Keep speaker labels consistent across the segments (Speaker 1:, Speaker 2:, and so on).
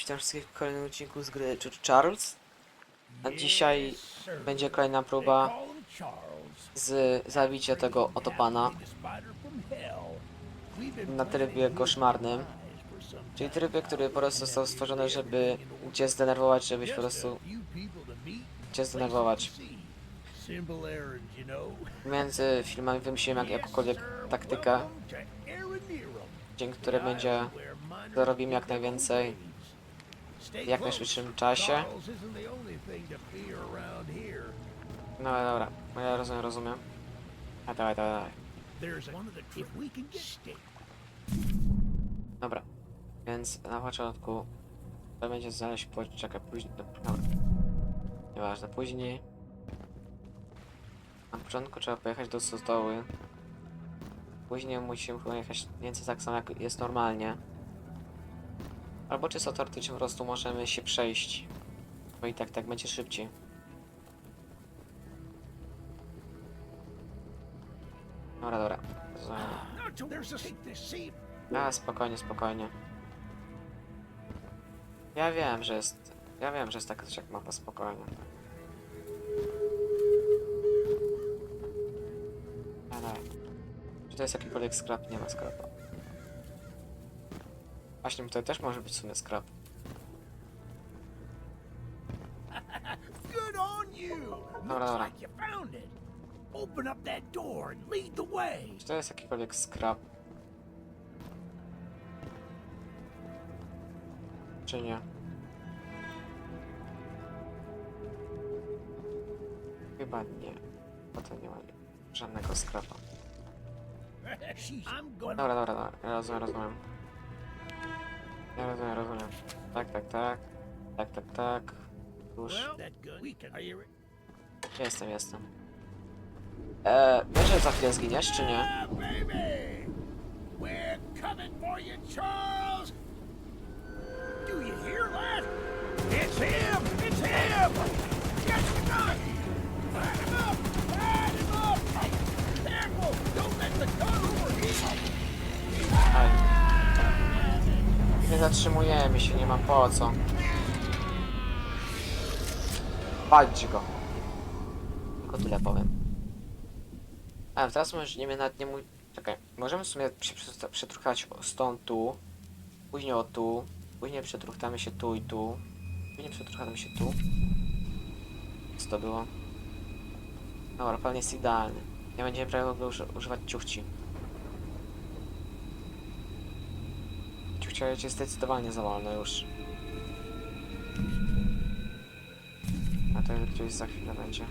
Speaker 1: Witam wszystkich w kolejnym odcinku z gry Charles. A dzisiaj będzie kolejna próba z zabicia tego oto pana na trybie koszmarnym. Czyli trybie, który po prostu został stworzony, żeby cię zdenerwować, żebyś po prostu cię zdenerwować. Między filmami wymyśliłem jak, jakąkolwiek taktykę, dzięki której będzie zarobimy jak najwięcej w jak najszybszym czasie. No ale dobra, no ja rozumiem, rozumiem. A dawaj, dawaj, dawaj. Dobra, więc na początku to będzie znaleźć poczekaj, później, dobra. Nieważne, później. Na początku trzeba pojechać do stodoły. Później musimy pojechać więcej tak samo jak jest normalnie. Albo czysto teoretycznie po prostu możemy się przejść. Bo i tak tak będzie szybciej. Dobra, dobra. A, spokojnie, spokojnie. Ja wiem, że jest... Ja wiem, że jest taka coś jak mapa, spokojnie. A, dawaj. Czy to jest jakikolwiek skrap? Nie ma skrapa. Właśnie tutaj też może być w sumie skrap.
Speaker 2: Good on you!
Speaker 1: Dobra, dobra.
Speaker 2: Like you found it. Open up that door and lead the way.
Speaker 1: Czy to jest jakikolwiek skrap? Czy nie? Chyba nie. Bo to nie ma żadnego skrapa. Dobra, dobra, dobra. Rozumiem, rozumiem. Ja rozumiem, rozumiem. Tak, tak, tak. Tak, tak, tak. Już. Jestem, jestem. Eee, wiesz, że za chwilę zginiesz, czy nie?
Speaker 2: Ah, baby! We're coming for
Speaker 1: Nie zatrzymujemy się, nie ma po co. Walcie go. Tylko tyle powiem. A teraz możemy nawet nie mój... Czekaj, możemy w sumie się prze- przetruchać stąd tu, później o tu, później przetruchtamy się tu i tu, później przetruchtamy się tu. Co to było? Dobra, plan jest idealny. Nie będziemy prawie w ogóle uży- używać ciuchci. Jest zdecydowanie za wolno już. A to gdzieś za chwilę będzie.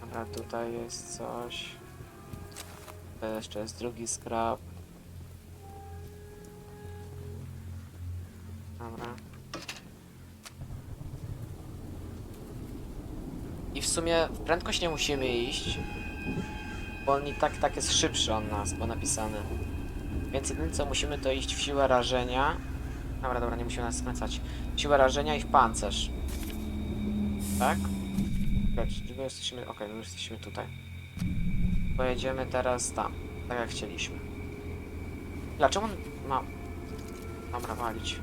Speaker 1: Dobra, tutaj jest coś. Jeszcze jest drugi skrap. Sumie w prędkość nie musimy iść, bo on i tak tak jest szybszy od nas, bo napisane. Więc jedyne co musimy to iść w siłę rażenia. Dobra, dobra, nie musimy nas skręcać. Siłę rażenia i w pancerz. Tak? My jesteśmy? Okej, już jesteśmy tutaj. Pojedziemy teraz tam, tak jak chcieliśmy. Dlaczego on ma... Dobra, walić.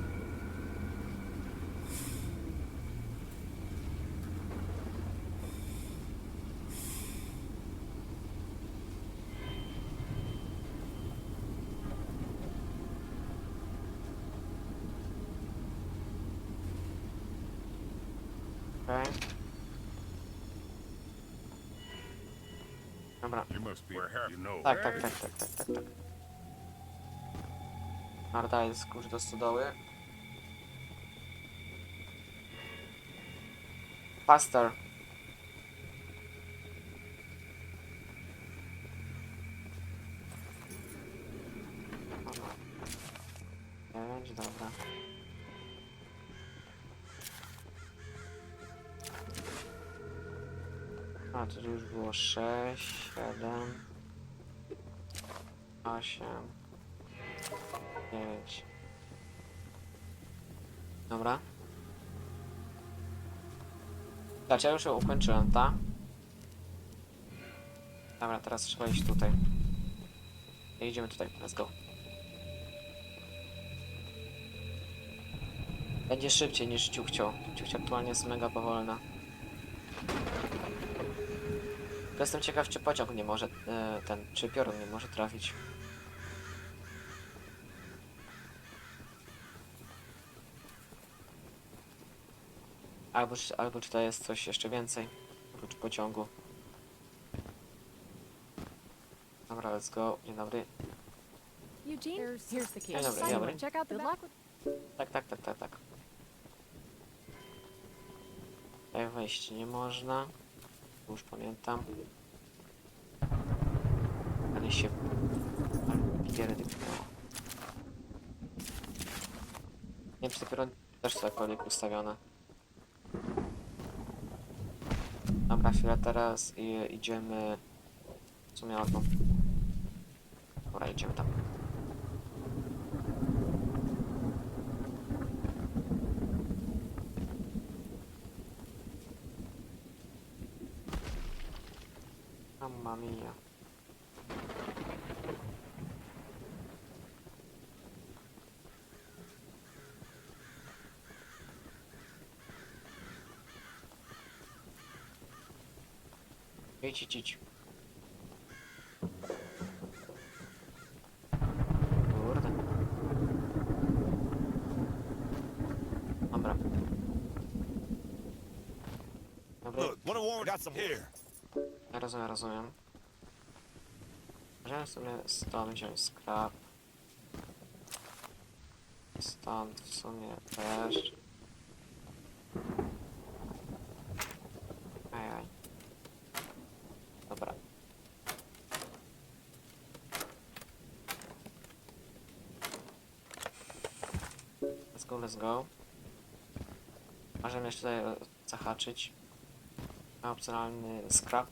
Speaker 1: Okej. Dobra.
Speaker 3: You must be where you know.
Speaker 1: Tak, tak, tak, tak, tak, tak, tak. Marta jest kurz do stodoły. Pastor. A, to już było sześć, siedem, osiem, dziewięć. Dobra. Znaczy ja już ją ukończyłem, tak? Dobra, teraz trzeba iść tutaj. I idziemy tutaj, let's go. Będzie szybciej niż ciuchcio. Ciuchcio aktualnie jest mega powolna. Tylko Jestem ciekaw, czy pociąg nie może, e, ten, czy piorun nie może trafić. Albo, czy- albo czy to jest coś jeszcze więcej, oprócz pociągu. Dobra, let's go. Dzień dobry.
Speaker 3: Eugene, here's, here's the key.
Speaker 1: Dzień dobry, dzień dobry.
Speaker 3: it. Check out the back.
Speaker 1: Tak, tak, tak, tak, tak. Tutaj wejść nie można. Już pamiętam. Ale się... Ale pierdykało. Nie wiem, czy dopiero też są jakkolwiek ustawione. Dobra, chwilę teraz i idziemy... W sumie albo... Dobra, idziemy tam. Idź, idź, idź. Kurde. Dobra. Dobra.
Speaker 4: Look, one of Warren got some here.
Speaker 1: Ja rozumiem, rozumiem. Możemy sobie stąd wziąć scrap. Stąd w sumie też. Ajaj. Dobra. Let's go, let's go. Możemy jeszcze tutaj e, zahaczyć. Na opcjonalny scrap.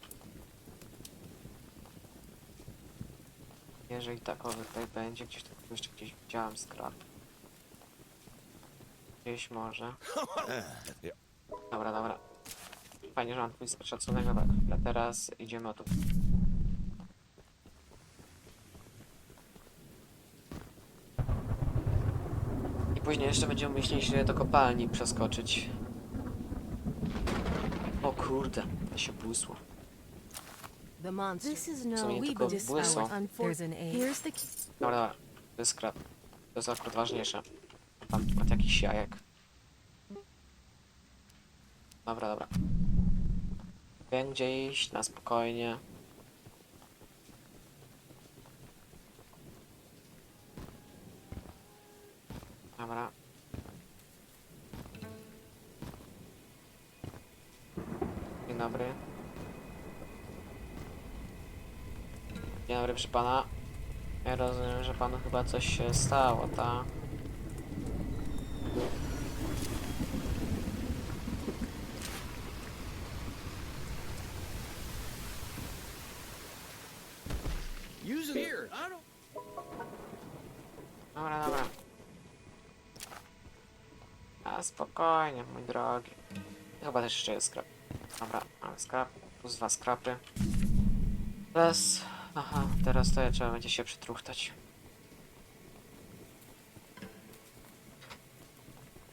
Speaker 1: Jeżeli takowy tutaj będzie, gdzieś tu jeszcze gdzieś widziałem scrap. Gdzieś może. Dobra, dobra. Fajnie, że mam twój szacunek, dobra. A teraz idziemy o tu. Później jeszcze będziemy myśleli do kopalni przeskoczyć. O kurde, to się błysło.
Speaker 3: The monster.
Speaker 5: This is
Speaker 1: Co
Speaker 5: no
Speaker 1: tylko błysło.
Speaker 3: There's an A.
Speaker 5: Here's the key.
Speaker 1: Dobra. To jest skrap. To jest akurat ważniejsze. Tam od jakichś jajek. Dobra, dobra. Wiem gdzie iść, na spokojnie. Dzień dobry. Dzień dobry, proszę pana. Ja rozumiem, że panu chyba coś się stało, tak? Spokojnie, mój drogi. Chyba też jeszcze jest skrap. Dobra, mamy skrap. Plus dwa skrapy. Teraz... Aha, teraz to trzeba będzie się przytruchtać.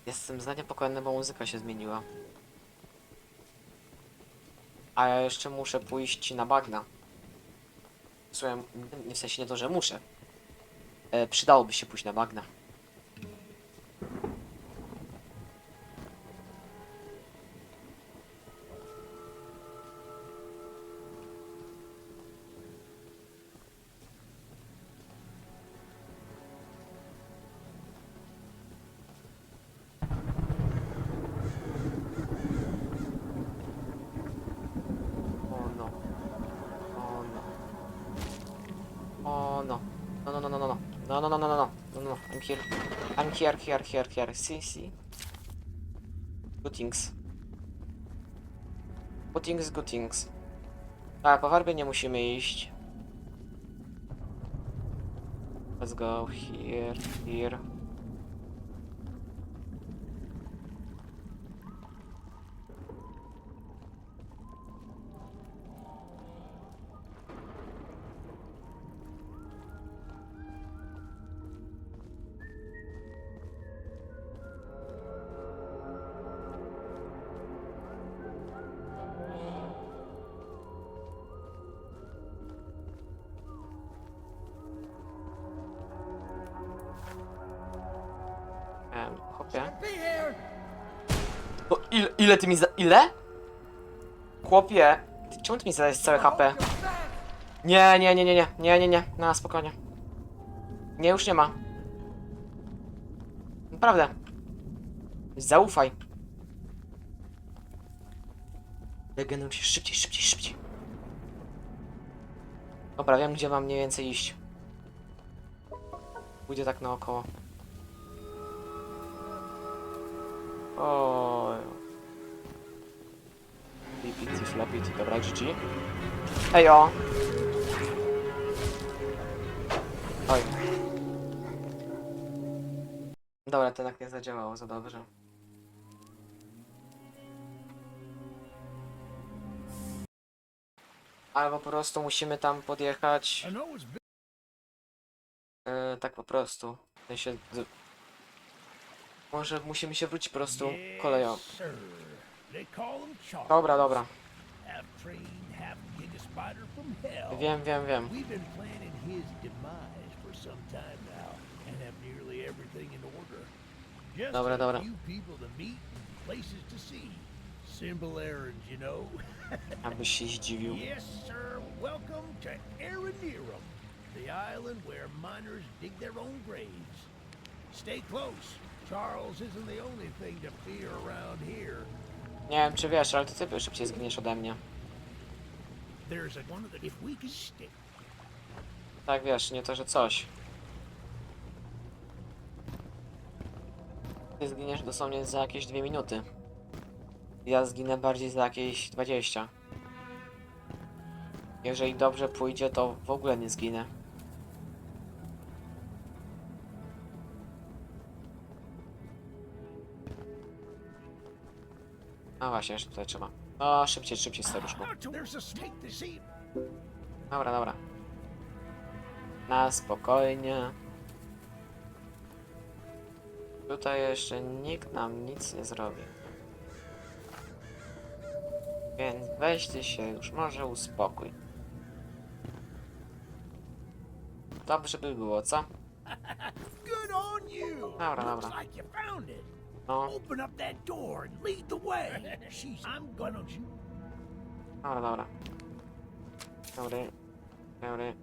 Speaker 1: Jestem zaniepokojony, bo muzyka się zmieniła. A ja jeszcze muszę pójść na bagna. Słuchaj, w sensie nie to, że muszę. E, przydałoby się pójść na bagna. No no no no no no. No no no no no no. I'm here. I'm here, here, here, here. See, see. Good things. Good things, good things. A, po farbie nie musimy iść. Let's go here, here. Chwileczkę.
Speaker 2: Be here.
Speaker 1: O, ile, ile ty mi za... Ile? Chłopie, ty, czemu ty mi zadajesz całe HP? Nie, nie, nie, nie, nie, nie, nie, nie, na spokojnie. Nie, już nie ma. Naprawdę. Zaufaj. Regeneruj się szybciej, szybciej, szybciej. Dobra, wiem gdzie mam mniej więcej iść. Pójdę tak naokoło. Oj. Flipity, flopity, dobra, GG. Ejo! Oj. Dobra, to jednak nie zadziałało za dobrze. Albo po prostu musimy tam podjechać. E, tak po prostu. W sensie. Może musimy się wrócić po prostu koleją. Dobra, dobra. Wiem, wiem, wiem. Dobra, dobra. Abyś się zdziwił.
Speaker 2: Yes, sir. Welcome to Aranirum, the island where miners dig their own graves. Stay close. Charles isn't the only thing to fear around here.
Speaker 1: Nie wiem czy wiesz, ale ty ty szybciej zginiesz ode mnie. Tak wiesz, nie to, że coś. Ty zginiesz dosłownie za jakieś dwie minuty. Ja zginę bardziej za jakieś 20. Jeżeli dobrze pójdzie, to w ogóle nie zginę. Właśnie, jeszcze tutaj trzeba. O, szybciej, szybciej, staruszku. Dobra, dobra. Na spokojnie. Tutaj jeszcze nikt nam nic nie zrobi. Więc weź ty się już może uspokój. Dobrze by było, co? Dobra, dobra.
Speaker 2: It.
Speaker 1: No,
Speaker 2: Open up that door and lead the way. She's. I'm gonna.
Speaker 1: dobra, dobra. Dobry. Dobry.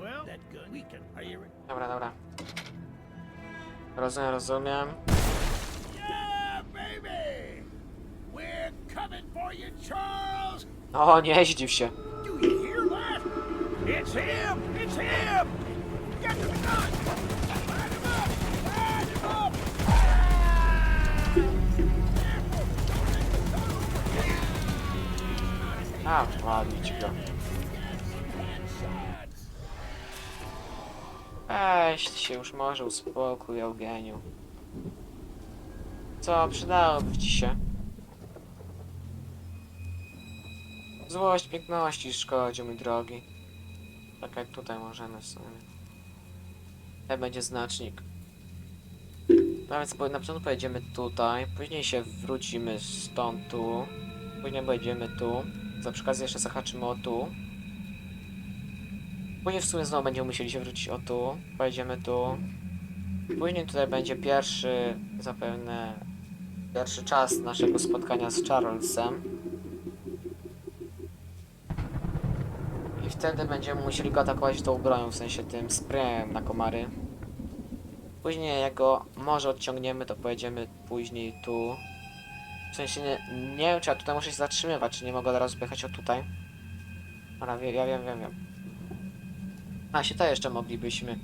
Speaker 2: Well, that gun. We can. Are you?
Speaker 1: Dobra, dobra. Rozumiem, rozumiem.
Speaker 2: Yeah, baby. We're coming for you, Charles.
Speaker 1: O, nie zdziw się.
Speaker 2: Do you hear that? It's him! It's him! Get the gun!
Speaker 1: A, walić go. Weź się już może uspokój, Eugeniu. Co, przydałoby ci się? Złość piękności szkodzi, mój drogi. Tak jak tutaj możemy sobie. To będzie znacznik. No więc na początku pojedziemy tutaj, później się wrócimy stąd tu, później pojedziemy tu, za przy okazji jeszcze zahaczymy o tu. Później w sumie znowu będziemy musieli się wrócić o tu, pojedziemy tu. Później tutaj będzie pierwszy, zapewne, pierwszy czas naszego spotkania z Charlesem. I wtedy będziemy musieli go atakować tą bronią, w sensie tym sprayem na komary. Później jak go może odciągniemy, to pojedziemy później tu. Sensie nie, nie wiem, czy ja tutaj muszę się zatrzymywać, czy nie mogę od razu pojechać o tutaj. Ale wie- ja wiem, wiem, wiem. A, się to jeszcze moglibyśmy.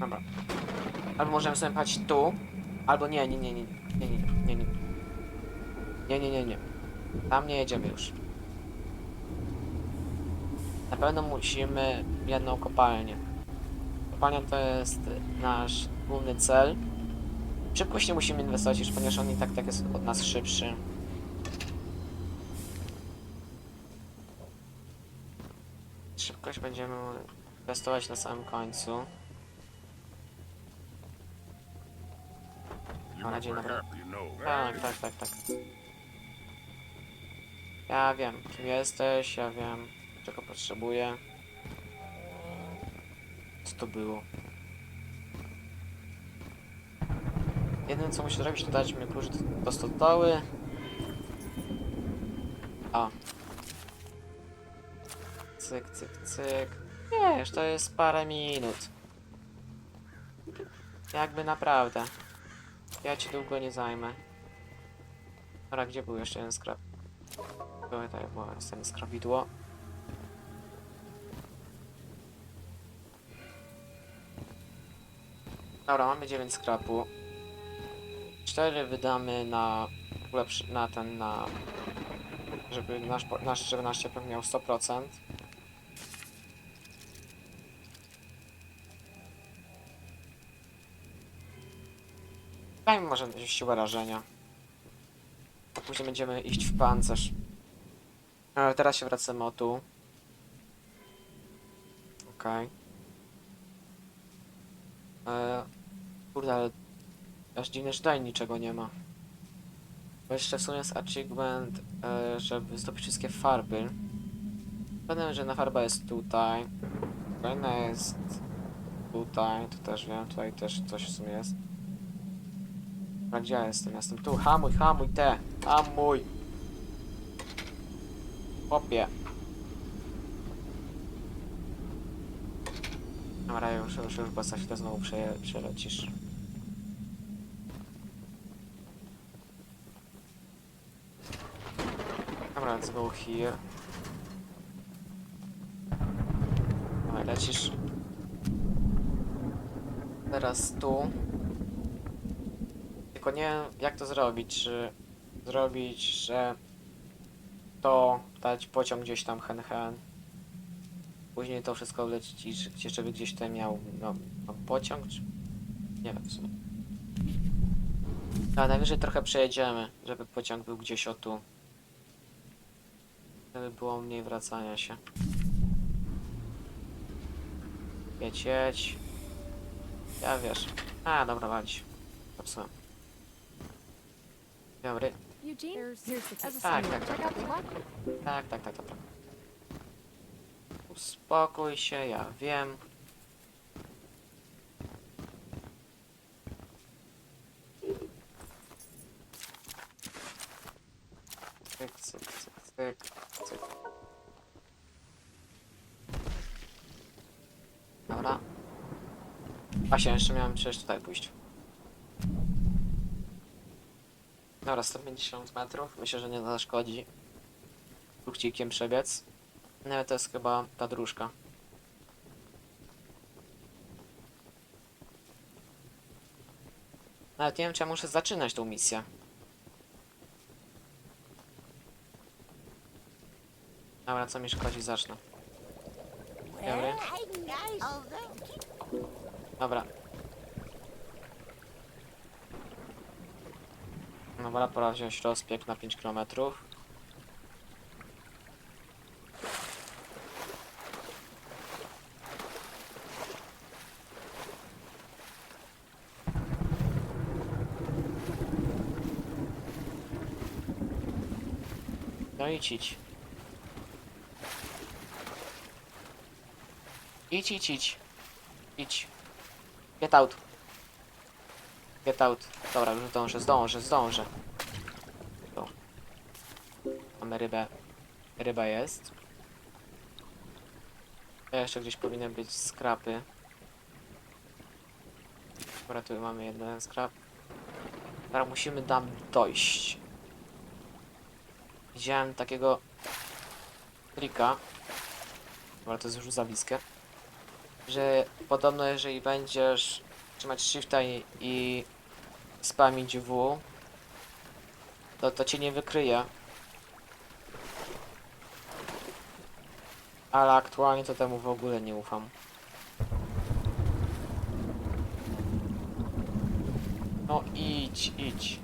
Speaker 1: Dobra. Albo możemy sobie pchać tu, albo nie, nie, nie, nie, nie, nie, nie, nie. Nie, nie, nie, nie. Tam nie jedziemy już. Na pewno musimy jedną kopalnię. Kopalnia to jest nasz główny cel. Szybkość nie musimy inwestować już, ponieważ on i tak, tak jest od nas szybszy. Szybkość będziemy inwestować na samym końcu. Mam nadzieję, dobra. Tak, tak, tak, tak. Ja wiem, kim jesteś, ja wiem. czego potrzebuję. Co to było? Jedyne co muszę zrobić to dać mi klucz do, do stodoły. A. Cyk, cyk, cyk. Wiesz, to jest parę minut. Jakby naprawdę. Ja ci długo nie zajmę. Dobra, gdzie był jeszcze jeden skrap? Były tutaj, było ten. Dobra, mamy 9 skrapu. 4 wydamy na ulepszy, na ten, na żeby nasz, nasz, żeby nasz miał 100%. Dajmy może siłę rażenia. A później będziemy iść w pancerz. Ale teraz się wracamy o tu. Okej. Okay. Kurde, ale aż dziwne, że tutaj niczego nie ma. Bo jeszcze w sumie jest achievement, e, żeby zdobyć wszystkie farby. Pewnie, że jedna farba jest tutaj. Kolejna jest tutaj, to też wiem, tutaj też coś w sumie jest. A gdzie ja jestem? Jestem tu. Hamuj, hamuj te! Hamuj! Popie. Dobra, już, już, już, bo za chwilę znowu prze, przelecisz. Dobra, let's go here. Dobra, lecisz. Teraz tu. Tylko nie wiem, jak to zrobić, czy zrobić, że to dać pociąg gdzieś tam hen hen. Później to wszystko lecić, i że- żeby gdzieś tutaj miał no, no, pociąg, czy... Nie wiem w sumie. A najwyżej trochę przejedziemy, żeby pociąg był gdzieś o tu. Żeby było mniej wracania się. Jedź, jedź. Ja wiesz. A, dobra, walić. Popsułem. Dobry.
Speaker 3: Eugene. As a
Speaker 1: Tak,
Speaker 3: senior,
Speaker 1: tak,
Speaker 3: check
Speaker 1: tak.
Speaker 3: out the black.
Speaker 1: Tak, tak, tak, dobra. Uspokój się, ja wiem. Właśnie, jeszcze miałem przecież tutaj pójść. Dobra, 150 metrów. Myślę, że nie zaszkodzi. Kruchcikiem przebiec. No to jest chyba ta dróżka. Nawet nie wiem, czy ja muszę zaczynać tą misję. Dobra, co mi szkodzi, zacznę. Dobry. Dobra. Dobra, pora wziąć rozpiek na 5 km. No idź, idź. Idź, idź, idź. Idź. Get out. Get out. Dobra, już zdążę, zdążę, zdążę. Tu. Mamy rybę. Ryba jest. To jeszcze gdzieś powinny być skrapy. Dobra, tu mamy jeden skrap. Teraz musimy tam dojść. Widziałem takiego trika. Dobra, to jest już za bliskie. Że podobno jeżeli będziesz trzymać shifta i, i spamić W, to to cię nie wykryje. Ale aktualnie to temu w ogóle nie ufam. No idź, idź.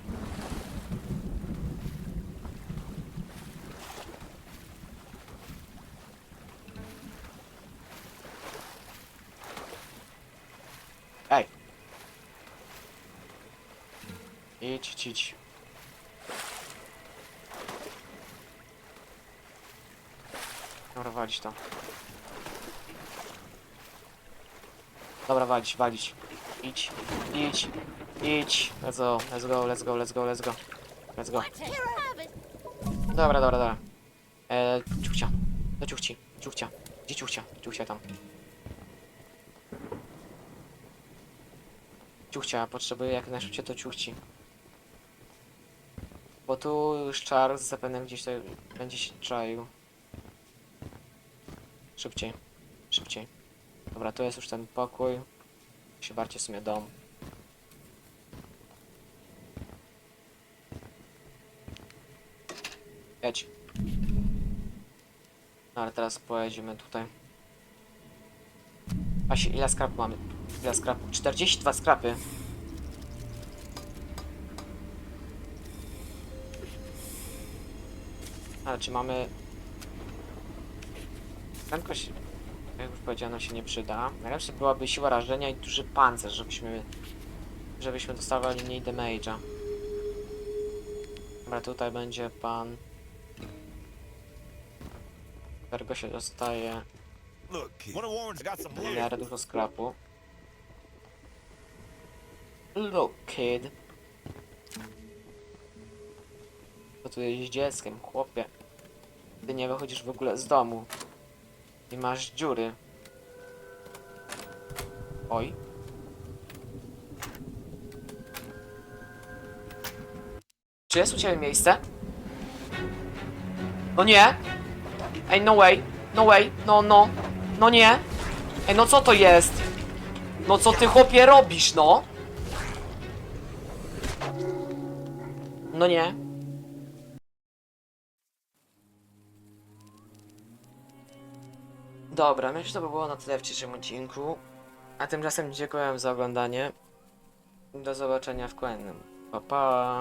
Speaker 1: Idź, idź. Dobra, walić to. Dobra, walić, walić. Idź, idź, idź. Let's go, let's go, let's go, let's go, let's go. Let's go. Dobra, dobra, dobra. Eee, ciuchcia. Do ciuchci, ciuchcia. Gdzie ciuchcia? Ciuchcia tam. Ciuchcia, potrzebuję jak najszybciej to ciuchci. Bo tu już czar zapewne gdzieś tutaj będzie się czaił. Szybciej, szybciej. Dobra, tu jest już ten pokój. Się bardziej w sumie dom. Jedź. No ale teraz pojedziemy tutaj. Asi, ile skrap mamy? Ile skrapu? 42 skrapy. Ale czy mamy... Prędkość, jak już powiedziano, się nie przyda. Najlepsze byłaby siła rażenia i duży pancerz, żebyśmy... Żebyśmy dostawali mniej damage'a. Dobra, tutaj będzie pan... Którego się dostaje w miarę dużo skrapu. Look, kid. Co tu jest dzieckiem, chłopie? Ty nie wychodzisz w ogóle z domu. I masz dziury. Oj. Czy jest u ciebie miejsce? No nie! Ej, no way! No way! No, no! No nie! Ej, no co to jest? No co ty chłopie robisz, no? No nie. Dobra, myślę, że to by było na tyle w dzisiejszym odcinku. A tymczasem dziękuję za oglądanie. Do zobaczenia w kolejnym. Pa, pa.